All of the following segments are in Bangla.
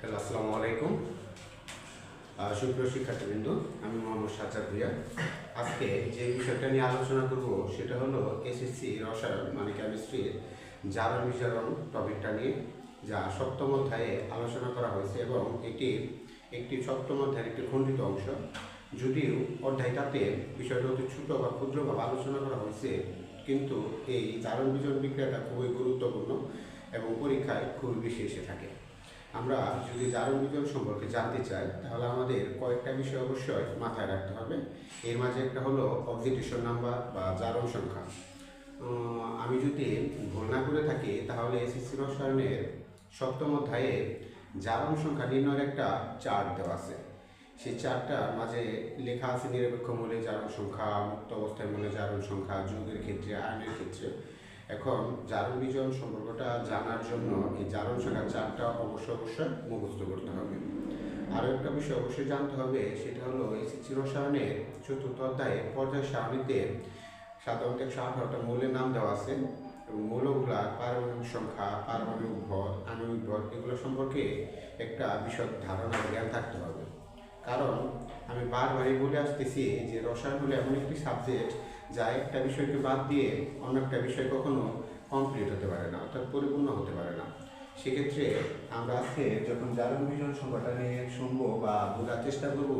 হ্যালো, আসসালামু আলাইকুম। সুপ্রিয় শিক্ষার্থীবৃন্দ, আমি মোহাম্মদ সাজ্জাদ ভুইয়া। আজকে যে বিষয়টা নিয়ে আলোচনা করব, সেটা হলো এসএসসি রসায়ন মানে কেমিস্ট্রির জারণ বিজারণ টপিকটা নিয়ে, যা সপ্তম অধ্যায়ে আলোচনা করা হয়েছে এবং এটি একটি সপ্তম অধ্যায়ের একটি খণ্ডিত অংশ। যদিও অধ্যায়টাতে বিষয়টা অতি ছোট বা ক্ষুদ্রভাবে আলোচনা করা হয়েছে, কিন্তু এই জারণ বিজারণ বিক্রিয়াটা খুবই গুরুত্বপূর্ণ এবং পরীক্ষায় খুবই বেশি এসে থাকে। আমরা যদি জারণ বিজ্ঞান সম্পর্কে জানতে চাই, তাহলে আমাদের কয়েকটা বিষয় অবশ্যই মাথায় রাখতে হবে। এর মাঝে একটা হলো অক্সিডেশন নাম্বার বা জারণ সংখ্যা। আমি যদি ভুল না করে থাকি, তাহলে এসএসসি রসায়নের সপ্তম অধ্যায়ে জারণ সংখ্যা নির্ণয়ের একটা চার্ট দেওয়া আছে। সেই চার্টটার মাঝে লেখা আছে নিরপেক্ষ মূল্যে জারণ সংখ্যা, মুক্ত অবস্থায় মূল্যে জারণ সংখ্যা, যুগের ক্ষেত্রে, আয়নের ক্ষেত্রে। এখন জারণ বিজন সম্পর্কটা জানার জন্য এই জারণ শাখার চারটা অবশ্যই অবশ্যই মুখস্থ করতে হবে। আরও একটা বিষয় অবশ্যই জানতে হবে, সেটা হলো এসএসসি রসায়নের চতুর্থ অধ্যায়ে পর্যায় সারণীতে সাধারণত একশো আঠারোটা মৌলের নাম দেওয়া আছে এবং মৌলগুলার পারমাণবিক সংখ্যা, পারমাণবিক ভর, আণবিক ভর, এগুলো সম্পর্কে একটা বিশদ ধারণা জ্ঞান থাকতে হবে। কারণ আমি বারবারই বলে আসতেছি যে রসায়ন হলো এমন একটি সাবজেক্ট যা একটা বিষয়কে বাদ দিয়ে অন্য একটা বিষয় কখনো কমপ্লিট হতে পারে না, অর্থাৎ পরিপূর্ণ হতে পারে না। সেক্ষেত্রে আমরা আজকে যখন জারণ বিজন সংখ্যাটা নিয়ে শুনব বা বোঝার চেষ্টা করব,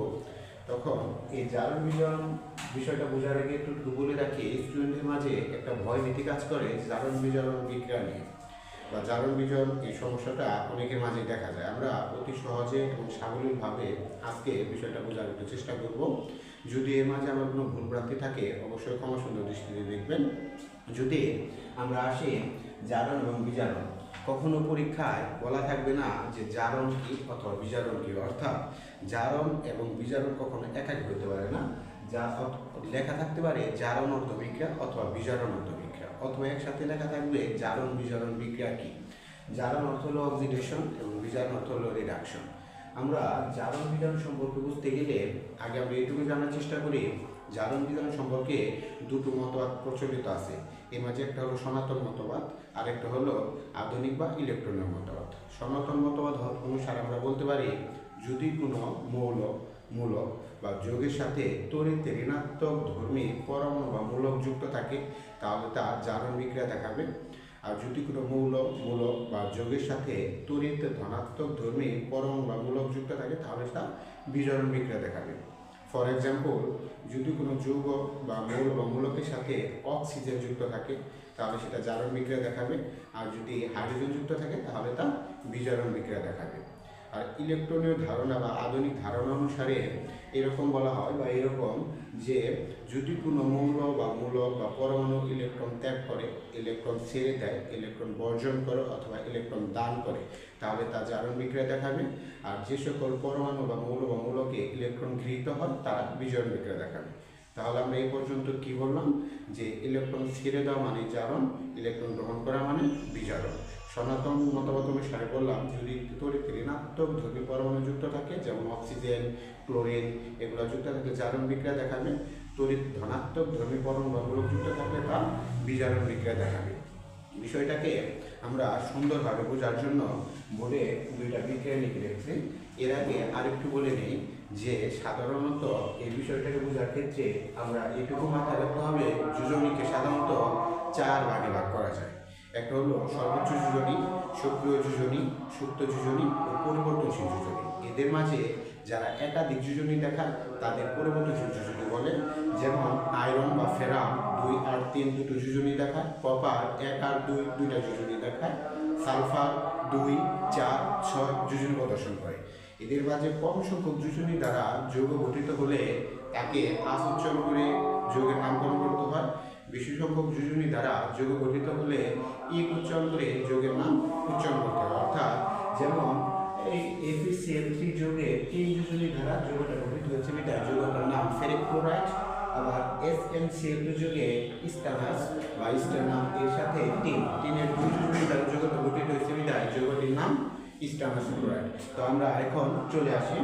তখন এই জারণ বিজন বিষয়টা বোঝার আগে একটু বলে রাখি স্টুডেন্টের মাঝে একটা ভয় নীতি কাজ করে জারণ বিজারণ বিক্রিয়া নিয়ে। বা জারণ বিজন এই সমস্যাটা অনেকের মাঝে দেখা যায়। আমরা অতি সহজে এবং সাবলীলভাবে আজকে বিষয়টা বোঝার একটু চেষ্টা করব। যদি এর মাঝে আমার কোনো ভুলভ্রান্তি থাকে, অবশ্যই ক্ষমা সুন্দর দৃষ্টিতে দেখবেন। যদি আমরা আসি জারণ এবং বিজারণ, কখনো পরীক্ষায় বলা থাকবে না যে জারণ কি অথবা বিজারণ কি, অর্থাৎ জারণ এবং বিজারণ কখনো একাকি হতে পারে না। যা লেখা থাকতে পারে জারণ অর্থ বিক্রিয়া অথবা বিজারণ অর্থ বিক্রিয়া অথবা একসাথে লেখা থাকবে জারণ, বিজারণ, বিক্রিয়া কি। জারণ অর্থ হলো অক্সিডেশন এবং বিজারণ অর্থ হলো রিডাকশন আমরা জারণ বিজারণ সম্পর্কে বুঝতে গেলে আগে আমরা এটুকু জানার চেষ্টা করি, জারণ বিজারণ সম্পর্কে দুটো মতবাদ প্রচলিত আছে। এর মাঝে একটা হলো সনাতন মতবাদ আর একটা হলো আধুনিক বা ইলেকট্রনীয় মতবাদ। সনাতন মতবাদ অনুসারে আমরা বলতে পারি, যদি কোনো মৌল, মূলক বা যোগের সাথে তড়িৎ ঋণাত্মক ধর্মী পরমাণু বা মূলক যুক্ত থাকে, তাহলে তা জারণ বিক্রিয়া দেখাবে। আর যদি কোনো মৌল, মূলক বা যোগের সাথে তড়িৎ ধনাত্মক ধর্মী পরম বা মূলক যুক্ত থাকে, তাহলে তা বিজরণ বিক্রিয়া দেখাবে। ফর এক্সাম্পল যদি কোনো যৌগ বা মৌল বা মূলকের সাথে অক্সিজেন যুক্ত থাকে, তাহলে সেটা জারণ বিক্রিয়া দেখাবে। আর যদি হাইড্রোজেন যুক্ত থাকে, তাহলে তা বিজারণ বিক্রিয়া দেখাবে। আর ইলেকট্রনীয় ধারণা বা আধুনিক ধারণা অনুসারে এরকম বলা হয় বা এরকম যে যদি কোনো মৌল বা মূলক বা পরমাণু ইলেকট্রন ত্যাগ করে, ইলেকট্রন ছেড়ে দেয়, ইলেকট্রন বর্জন করে অথবা ইলেকট্রন দান করে, তাহলে তা জারণ বিক্রিয়া দেখাবে। আর যে সকল পরমাণু বা মৌল বা মূলকে ইলেকট্রন গৃহীত হয়, তারা বিজয়ন বিক্রিয়া দেখাবে। তাহলে আমরা এই পর্যন্ত কি বললাম? যে ইলেকট্রন ছেড়ে দেওয়া মানে জারণ, ইলেকট্রন গ্রহণ করা মানে বিজারণ। সনাতন মতবাদ অনুসারে বললাম যদি তড়িৎ ঋণাত্মক ধর্মী পরমাণু যুক্ত থাকে, যেমন অক্সিজেন ক্লোরিন এগুলো যুক্ত থাকলে জারণ বিক্রিয়া দেখাবে। তড়িৎ ধনাত্মক ধর্মী পরমাণু বা যুক্ত থাকলে তা বিজারণ বিক্রিয়া দেখাবে। বিষয়টাকে আমরা সুন্দরভাবে বোঝার জন্য বোর্ডে দুইটা বিক্রিয়া লিখে রেখেছি। এর আগে আরেকটু বলে নেই যে, সাধারণত এই বিষয়টাকে বোঝার ক্ষেত্রে আমরা এটুকু মাথায় রাখতে হবে, যোজনীকে সাধারণত চার ভাগে ভাগ করা যায়। একটা হলো সর্বোচ্চ যোজনী, সক্রিয় যোজনী, সুপ্ত যোজনী ও পরিবর্তনশীল যোজনী। এদের মাঝে যারা একাধিক যোজনী দেখায়, তাদের পরিবর্তনশীল যোজনী বলে। যেমন আয়রন বা ফেরাম দুই আর তিন দুটো যোজনী দেখায়, কপার এক আর দুই দুইটা যোজনী দেখায়, সালফার দুই চার ছয় যোজনী প্রদর্শন করে। এদের মাঝে কম সংখ্যক যোজনী দ্বারা যৌগ গঠিত হলে তাকে আস উচ্চারণ করে যৌগের নামকরণ করতে হয়। বেশি সংখ্যক দ্বারা যোগ গঠিত হলে ইক উচ্চারণ করে যৌগের নাম উচ্চারণ করতে হয় অর্থাৎ যেমন এই এফিসিএল থ্রি যোগে তিন যোজনী দ্বারা যোগটা গঠিত হয়েছে এটা যোগটার নাম ফেরিক ক্লোরাইড আবার এস এন সিএল যুগে স্টানাস বা স্টানাম এর সাথে টিন টিনের দুই যোজনী দ্বারা যৌগটা গঠিত হয়েছে, বিধায় যোগটির নাম স্টানাস ক্লোরাইড তো আমরা এখন চলে আসি।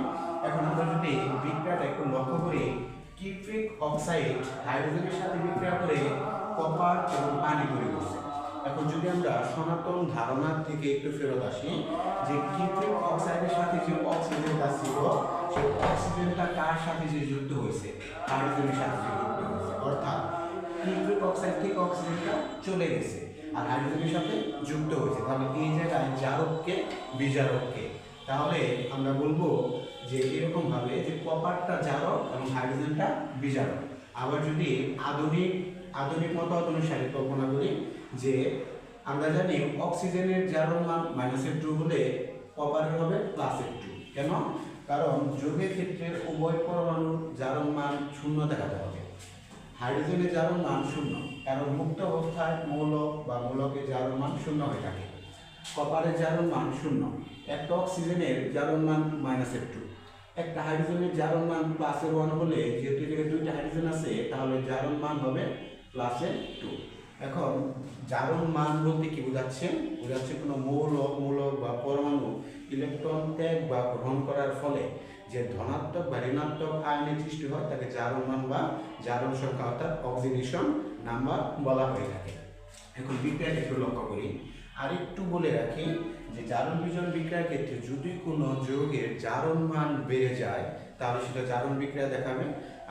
এখন আমরা যদি বিক্রিয়াটা একটু লক্ষ্য করি কিপ্রিক অক্সাইড হাইড্রোজেনের সাথে বিক্রিয়া করে কপার এবং পানি তৈরি করছে। এখন যদি আমরা সনাতন ধারণার থেকে একটু ফেরত আসি, যে কিপ্রিক অক্সাইডের সাথে যে অক্সিজেনটা কার সাথে যে যুক্ত হয়েছে? হাইড্রোজেনের সাথে যে যুক্ত হয়েছে। অর্থাৎ নাইট্রিক অক্সাইড থেকে অক্সিজেনটা চলে গেছে আর হাইড্রোজেনের সাথে যুক্ত হয়েছে। তাহলে এই জায়গায় জারককে, বিজারককে। তাহলে আমরা বলব যে এরকম ভাবে যে কপারটা জারক এবং হাইড্রোজেনটা বিজারক। আবার যদি আধুনিক আধুনিক মতবাদ অনুসারে কল্পনা করি যে আমরা জানি অক্সিজেনের জারণ মান মাইনাসের টু হলে কপারের হবে প্লাসের টু কেন? কারণ যোগের ক্ষেত্রে উভয় পরমাণুর জারণ মান শূন্য দেখাতে হবে। হাইড্রোজেনের জারণ মান শূন্য, কারণ মুক্ত অবস্থায় মৌল বা মূলকের জারণ মান শূন্য হয়ে থাকে। কপারের জারণ মান শূন্য, একটা অক্সিজেনের জারণ মান মাইনাসের টু একটা হাইড্রোজেনের জারণ মান প্লাসের ওয়ান হলে যেহেতু এখানে দুইটা হাইড্রোজেন আছে, তাহলে জারণ মান হবে প্লাসের টু এখন জারণ মান বলতে কি বোঝাচ্ছে? বোঝাচ্ছে কোনো মৌল মূলক বা পরমাণু ইলেকট্রন ত্যাগ বা গ্রহণ করার ফলে যে ধনাত্মক বা ঋণাত্মক আয়নের সৃষ্টি হয়, তাকে জারণ মান বা জারণ সংখ্যা অর্থাৎ অক্সিডেশন নাম্বার বলা হয়ে থাকে। এখন বিক্রিয়াটা একটু লক্ষ্য করি। আর একটু বলে রাখি যে জারণ বিজন বিক্রিয়ার ক্ষেত্রে যদি কোনো যৌগের জারণ মান বেড়ে যায়, তাহলে সেটা জারণ বিক্রিয়া দেখাবে।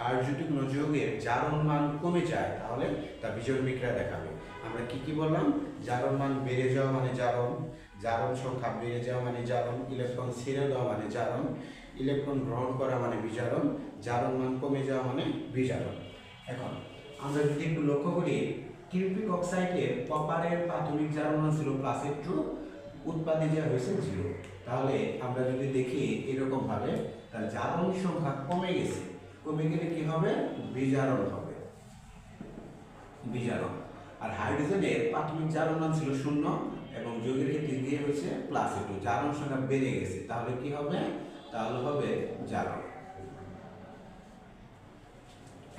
আর যদি কোনো যৌগের জারণ মান কমে যায়, তাহলে তা বিজন বিক্রিয়া দেখাবে। আমরা কি কি বললাম? জারণ মান বেড়ে যাওয়া মানে জারণ জারণ সংখ্যা বেড়ে যাওয়া মানে জারণ, ইলেকট্রন ছেড়ে দেওয়া মানে জারণ, ইলেকট্রন গ্রহণ করা মানে বিজারণ, জারণ মান কমে যাওয়া মানে বিজারণ। এখন, আমরা যদি একটু লক্ষ্য করি কিউপিক অক্সাইডের কপারের প্রাথমিক জারণ মান ছিল প্লাসের টু উৎপাদে যা হয়েছে জিরো তাহলে আমরা যদি দেখি এরকমভাবে ভাবে, তাহলে জারণ সংখ্যা কমে গেছে। কমে গেলে কি হবে? বিজারণ হবে। বিজারণ। আর হাইড্রোজেনের প্রাথমিক জারণ ছিল শূন্য, এবং যোগের ক্ষেত্রে গিয়ে হয়েছে প্লাস একটু। জারণ সংখ্যা বেড়ে গেছে। তাহলে কি হবে? তাহলে হবে জারণ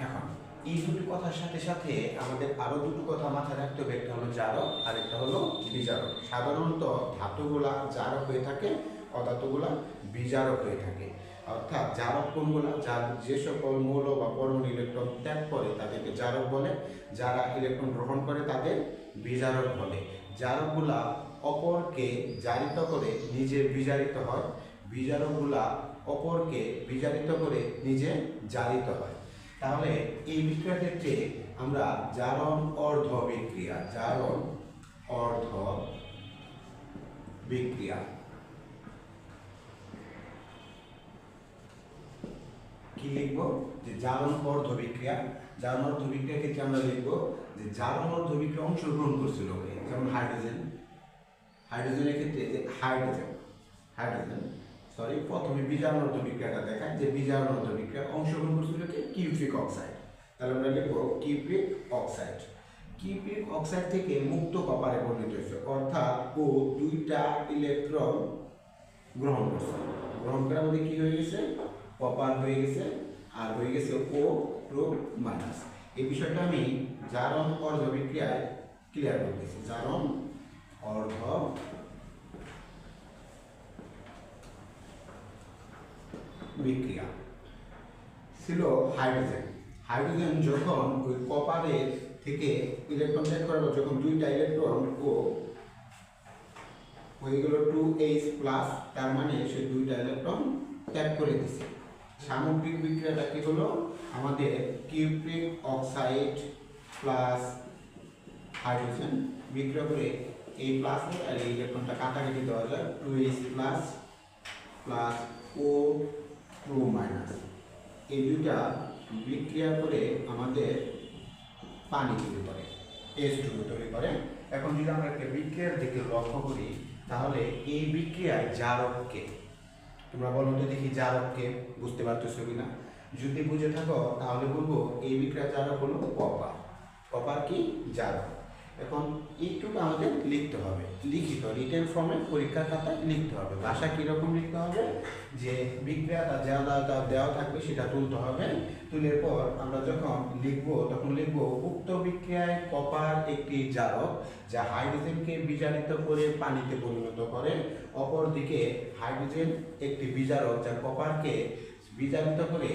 এখন এই দুটো কথার সাথে সাথে আমাদের আরও দুটো কথা মাথায় রাখতে হবে। একটা হলো জারক আর একটা হলো বিজারক। সাধারণত ধাতুগুলা জারক হয়ে থাকে, অধাতুগুলা বিজারক হয়ে থাকে। অর্থাৎ জারক কোনগুলা? যার যে সকল মৌল বা পরমাণু ইলেকট্রন ত্যাগ করে, তাদেরকে জারক বলে। যারা ইলেকট্রন গ্রহণ করে, তাদের বিজারক বলে। জারকগুলা অপরকে জারিত করে নিজে বিজারিত হয়। বিজারকগুলা অপরকে বিজারিত করে নিজে জারিত হয়। তাহলে এই বিক্রিয়ার ক্ষেত্রে আমরা জারণ অর্ধ বিক্রিয়া জারণ অর্ধ বিক্রিয়া কি লিখব? যে জারণ অর্ধ বিক্রিয়া জারণ অর্ধ বিক্রিয়ার ক্ষেত্রে আমরা লিখব যে জারণ অর্ধ বিক্রিয়া অংশগ্রহণ করছিল যেমন হাইড্রোজেন। হাইড্রোজেনের ক্ষেত্রে যে হাইড্রোজেন হাইড্রোজেন। সরি প্রথমে বিজারণত বিক্রিয়াটা দেখায় যে বিজারণত বিক্রিয়া অংশগ্রহণ করছিল কি? Cupric oxide. তাহলে আমরা লিখব কিউপ্রিক অক্সাইড। কিউপ্রিক অক্সাইড থেকে মুক্ত কপারে পরিণত হয়েছে। অর্থাৎ ও দুইটা ইলেকট্রন গ্রহণ করছে। গ্রহণ করার মধ্যে কি হয়ে গেছে? কপার হয়ে গেছে। আর হয়ে গেছে ও প্রো মাইনাস। এই বিষয়টা আমি জারণ অর্ধ বিক্রিয়ায় ক্লিয়ার করতেছি জারণ অর্ধ বিক্রিয়া। ছিল হাইড্রোজেন। হাইড্রোজেন যখন ওই কপারের থেকে ইলেকট্রন ত্যাগ করার পর যখন দুইটা ইলেকট্রন ও হয়ে গেল টু এইচ প্লাস তার মানে সে দুইটা ইলেকট্রন ত্যাগ করে দিছে। সামগ্রিক বিক্রিয়াটা কি হলো? আমাদের কিউপ্রিক অক্সাইড প্লাস হাইড্রোজেন বিক্রিয়া করে এই প্লাস আর এই ইলেকট্রনটা কাটাকাটি দেওয়া যায় two H plus plus O two minus এই দুইটা বিক্রিয়া করে আমাদের পানি তৈরি করে, এস টু তৈরি করে। এখন যদি আমরা একটা বিক্রিয়ার দিকে লক্ষ্য করি, তাহলে এই বিক্রিয়ায় জারককে, তোমরা বলো তো দেখি জারককে বুঝতে পারতেছো কিনা? যদি বুঝে থাকো, তাহলে বলব এই বিক্রিয়া জারক হলো কপার। কপার কি? জারক। এখন এইটুকু আমাদের লিখতে হবে। লিখিত রিটেন ফর্মে পরীক্ষার খাতায় লিখতে হবে। ভাষা কীরকম লিখতে হবে? যে বিক্রিয়াটা যা যা দেওয়া থাকবে সেটা তুলতে হবে। তুলের পর আমরা যখন লিখব, তখন লিখব, উক্ত বিক্রিয়ায় কপার একটি জারক, যা হাইড্রোজেনকে বিজারিত করে পানিতে পরিণত করে। অপরদিকে হাইড্রোজেন একটি বিজারক, যা কপারকে বিজারিত করে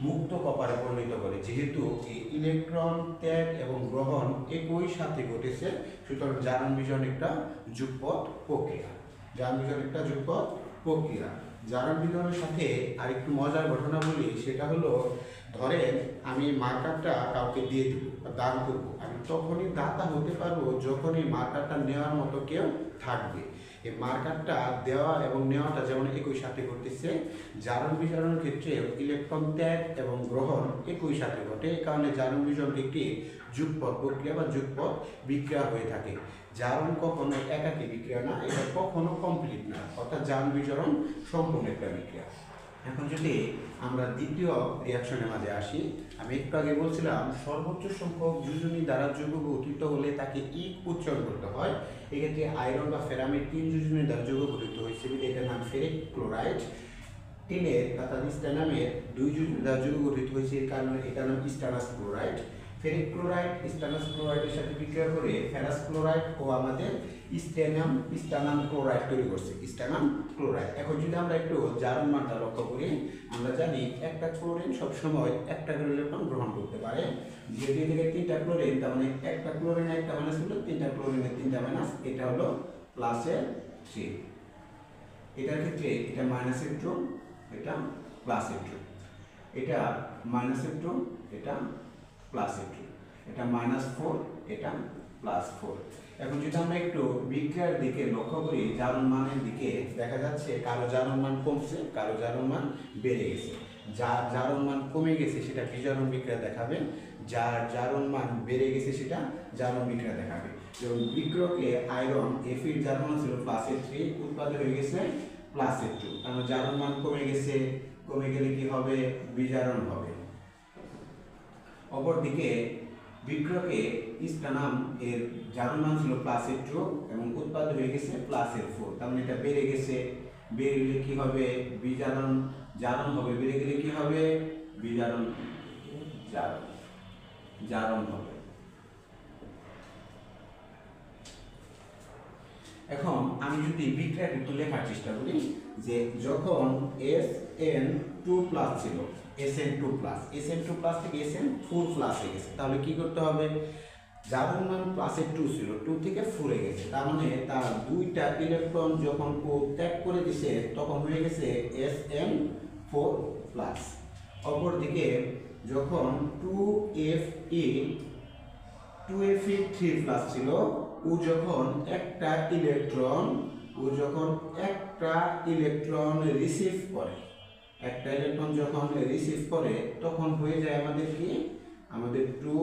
মুক্ত কপারে পরিণত করে। যেহেতু এই ইলেকট্রন, ত্যাগ এবং গ্রহণ একই সাথে ঘটেছে, সুতরাং জারণ বিজন একটা যুগপথ প্রক্রিয়া। জারণ বিজারণ একটা যুগপৎ প্রক্রিয়া। জারণ বিজারণের সাথে আরেকটু মজার ঘটনা বলি সেটা হলো ধরেন আমি মার্কারটা কাউকে দিয়ে দিব দান করব, আমি তখনই দাতা হতে পারব যখনই মার্কারটা নেওয়ার মতো কেউ থাকবে। এই মার্কারটা দেওয়া এবং নেওয়াটা যেমন একই সাথে ঘটতেছে, জারণ বিজারণের ক্ষেত্রে ইলেকট্রন ত্যাগ এবং গ্রহণ একই সাথে ঘটে। এই কারণে জারণ বিজারণ একটি যুগপথ প্রক্রিয়া বা যুগপথ বিক্রিয়া হয়ে থাকে। জারণ কখনো একাকী বিক্রিয়া না, এটা কখনো কমপ্লিট না। অর্থাৎ জারণ বিজারণ সম্পূর্ণ একটা বিক্রিয়া। এখন যদি আমরা দ্বিতীয় রিয়াকশনের মাঝে আসি, আমি একটু আগে বলছিলাম, সর্বোচ্চ সংখ্যক যোজনী দ্বারা যৌগ গঠিত হলে তাকে ই উচ্চারণ করতে হয়। এক্ষেত্রে আয়রন বা ফেরামের তিন যোজনী দ্বারা যৌগ গঠিত হয়েছে এটার নাম ফেরিক ক্লোরাইড। টিনের অর্থাৎ স্ট্যানামের দুই যোজনী দ্বারা যৌগ গঠিত হয়েছে এর কারণে এটার নাম stannous chloride. Ferric chloride, stannous ক্লোরাইডের সাথে বিক্রিয়া করে ফেরাস ক্লোরাইড ও আমাদের স্টেনাম, স্টানাম ক্লোরাইড তৈরি করছে, স্টানাম ক্লোরাইড। এখন যদি আমরা একটু জারণ মানটা লক্ষ্য করি, আমরা জানি একটা ক্লোরিন সবসময় একটা করে ইলেকট্রন গ্রহণ করতে পারে। যেহেতু এদিকে তিনটা ক্লোরিন, তার মানে একটা ক্লোরিন একটা মাইনাস হলো, তিনটা ক্লোরিনের তিনটা মাইনাস এটা হলো প্লাসের থ্রি এটার ক্ষেত্রে এটা মাইনাসের টু এটা প্লাসের টু এটা মাইনাসের টু এটা প্লাসের টু এটা মাইনাস ফোর এটা প্লাস ফোর এখন যদি আমরা একটু বিক্রিয়ার দিকে লক্ষ্য করি, জারণ মানের দিকে দেখা যাচ্ছে কারও জারণ মান কমছে কারও জারণ মান বেড়ে গেছে। যার জারণ মান কমে গেছে, সেটা বিজারণ বিক্রিয়া দেখাবে? যার জারণ মান বেড়ে গেছে, সেটা জারণ বিক্রিয়া দেখাবে। যেমন বিক্রয়কে আয়রন এফির জারণ ছিল প্লাসের থ্রি উৎপাদন হয়ে গেছে প্লাসের টু কারণ জারণ মান কমে গেছে, কমে গেলে কি হবে? বিজারণ হবে। অপরদিকে বিক্রয়কে স্টানাম এর জারণ মান ছিল প্লাসের টু এবং উৎপাদ হয়ে গেছে প্লাসের ফোর তার মানে এটা বেড়ে গেছে। বেড়ে গেলে কি হবে? বিজারণ জারণ হবে। বেড়ে গেলে কি হবে? বিজারণ জারণ। জারণ হবে। এখন আমি যদি বিক্রিয়াটা একটু লেখার চেষ্টা করি যে যখন এস এন টু প্লাস ছিল S N two plus S N two plus থেকে এস এন ফোর প্লাস হয়ে গেছে। তাহলে কি করতে হবে? যার মান প্লাসে টু ছিল টু থেকে ফোরে গেছে। তার মানে তার দুইটা ইলেকট্রন যখন ও ত্যাগ করে দিছে, তখন হয়ে গেছে এস এন ফোর প্লাস অপরদিকে যখন two F E two F E three plus ছিল, ও যখন একটা ইলেকট্রন ও যখন একটা ইলেকট্রন রিসিভ করে। একটা ইলেকট্রন যখন রিসিভ করে, তখন হয়ে যায় আমাদের কি? আমাদের two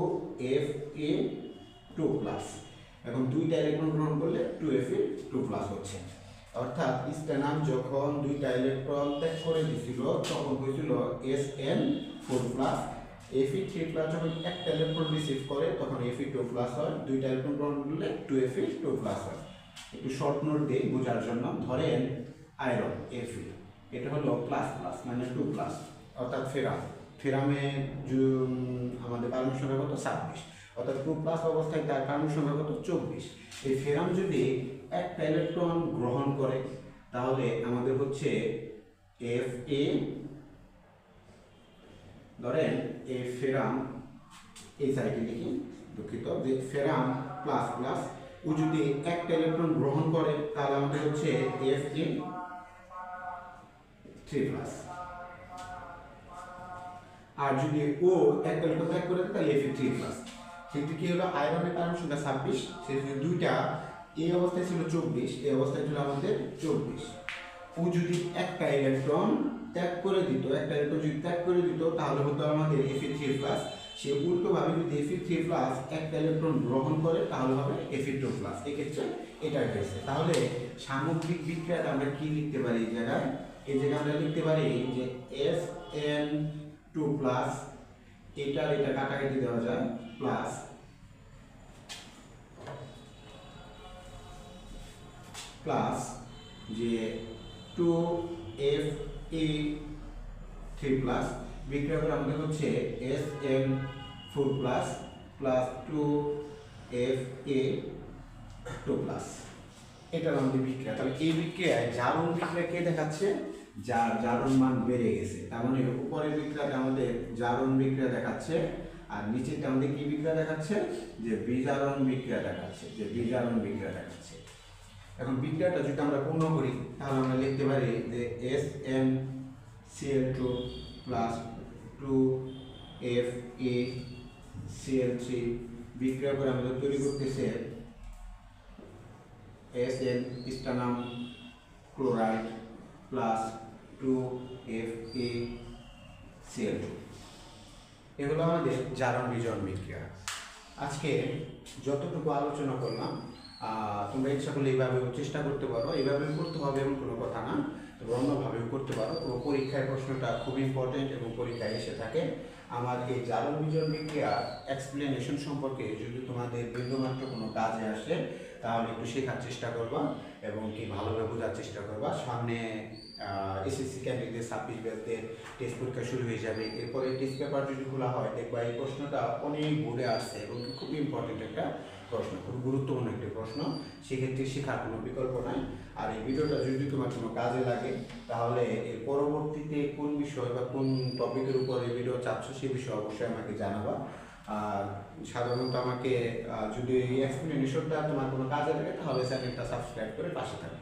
F E two plus এখন দুইটা ইলেকট্রন গ্রহণ করলে two F E two plus হচ্ছে। অর্থাৎ স্ট্যানাম যখন দুইটা ইলেকট্রন ত্যাগ করে দিছিল, তখন হয়েছিল S N four plus F E three plus যখন একটা ইলেকট্রন রিসিভ করে, তখন এফি টু প্লাস হয়। দুইটা ইলেকট্রন গ্রহণ করলে two F F E two plus হয়। একটু শর্ট নোট দিই বোঝার জন্য। ধরেন আয়রন এফি এটা হলো প্লাস প্লাস মানে টু প্লাস অর্থাৎ ফেরাম ফেরামে আমাদের পারমাণবিক সংখ্যা কত? ছাব্বিশ। অর্থাৎ টু প্লাস অবস্থায় তার পারমাণবিক সংখ্যা কত? চব্বিশ। এই ফেরাম যদি একটা ইলেকট্রন গ্রহণ করে, তাহলে আমাদের হচ্ছে এফ এ ধরেন এ ফেরাম, এই সাইডে লিখি, দুঃখিত, যে ফেরাম প্লাস প্লাস ও যদি একটা ইলেকট্রন গ্রহণ করে, তাহলে আমাদের হচ্ছে এফ এ থ্রি প্লাস আর যদি ও একটা ইলেকট্রন ত্যাগ করে তাহলে এফ থ্রি প্লাস সেক্ষেত্রে কি হলো? আয়রনের কারণ সংখ্যা ছাব্বিশ সেক্ষেত্রে দুইটা, এই অবস্থায় ছিল চব্বিশ, এই অবস্থায় ছিল আমাদের চব্বিশ। ও যদি একটা ইলেকট্রন ত্যাগ করে দিত, একটা ইলেকট্রন যদি ত্যাগ করে দিত, তাহলে হতো আমাদের এফি থ্রি প্লাস সে উল্টোভাবে যদি এফি থ্রি প্লাস একটা ইলেকট্রন গ্রহণ করে, তাহলে হবে এফি টু প্লাস এক্ষেত্রে এটা হয়েছে। তাহলে সামগ্রিক বিক্রিয়াটা আমরা কি লিখতে পারি এই জায়গায়? এই জায়গায় আমরা লিখতে পারি যে এস এন টু প্লাস এটার এটা কাটাকাটি দেওয়া যায় প্লাস প্লাস যে two F E three plus বিক্রিয়া করে আমাদের হচ্ছে S M four plus plus two F E two plus এটা আমাদের বিক্রিয়া তাহলে এই বিক্রিয়ায় জারণ বিক্রিয়া কে দেখাচ্ছে? যার জারণ মান বেড়ে গেছে। তার মানে উপরের বিক্রিয়াটা আমাদের জারণ বিক্রিয়া দেখাচ্ছে আর নিচেরটা আমাদের কি বিক্রিয়া দেখাচ্ছে? যে বিজারণ বিক্রিয়া দেখাচ্ছে যে বিজারণ বিক্রিয়া দেখাচ্ছে। এখন বিক্রিয়াটা যদি আমরা পূর্ণ করি তাহলে আমরা লিখতে পারি যে S N CL two plus two F E CL three বিক্রিয়া করে আমাদের তৈরি করতেছে S N stannum chloride plus two F E CL two এগুলো আমাদের জারণ বিজন বিক্রিয়া। আজকে যতটুকু আলোচনা করলাম তোমরা ইচ্ছা করলে এইভাবেও চেষ্টা করতে পারো, এইভাবেও করতে হবে এমন কোনো কথা না, তবে অন্যভাবেও করতে পারো। তো পরীক্ষায় প্রশ্নটা খুব ইম্পর্টেন্ট এবং পরীক্ষায় এসে থাকে। আমার এই জারণ বিজন বিক্রিয়া এক্সপ্লেনেশন সম্পর্কে যদি তোমাদের বিন্দুমাত্র কোনো কাজে আসে তাহলে একটু শেখার চেষ্টা করবা এবং কি ভালোভাবে বোঝার চেষ্টা করবা। সামনে এসএসসি ক্যান্ডিডেট ছাব্বিশ ব্যাচদের টেস্ট পরীক্ষা শুরু হয়ে যাবে। এরপরে টেস্ট পেপার যদি খোলা হয়, দেখবা এই প্রশ্নটা অনেক বোর্ডে আসছে এবং খুব ইম্পর্টেন্ট একটা প্রশ্ন, খুব গুরুত্বপূর্ণ একটি প্রশ্ন। সেক্ষেত্রে শেখার কোনো বিকল্প নাই। আর এই ভিডিওটা যদি তোমার কোনো কাজে লাগে, তাহলে এর পরবর্তীতে কোন বিষয় বা কোন টপিকের উপর এই ভিডিও চাচ্ছ সে বিষয়ে অবশ্যই আমাকে জানাবা। সাধারণত আমাকে যদি এই এক্সপ্লেনেশনটা তোমার কোনো কাজে লাগে, তাহলে চ্যানেলটা সাবস্ক্রাইব করে পাশে থাকবে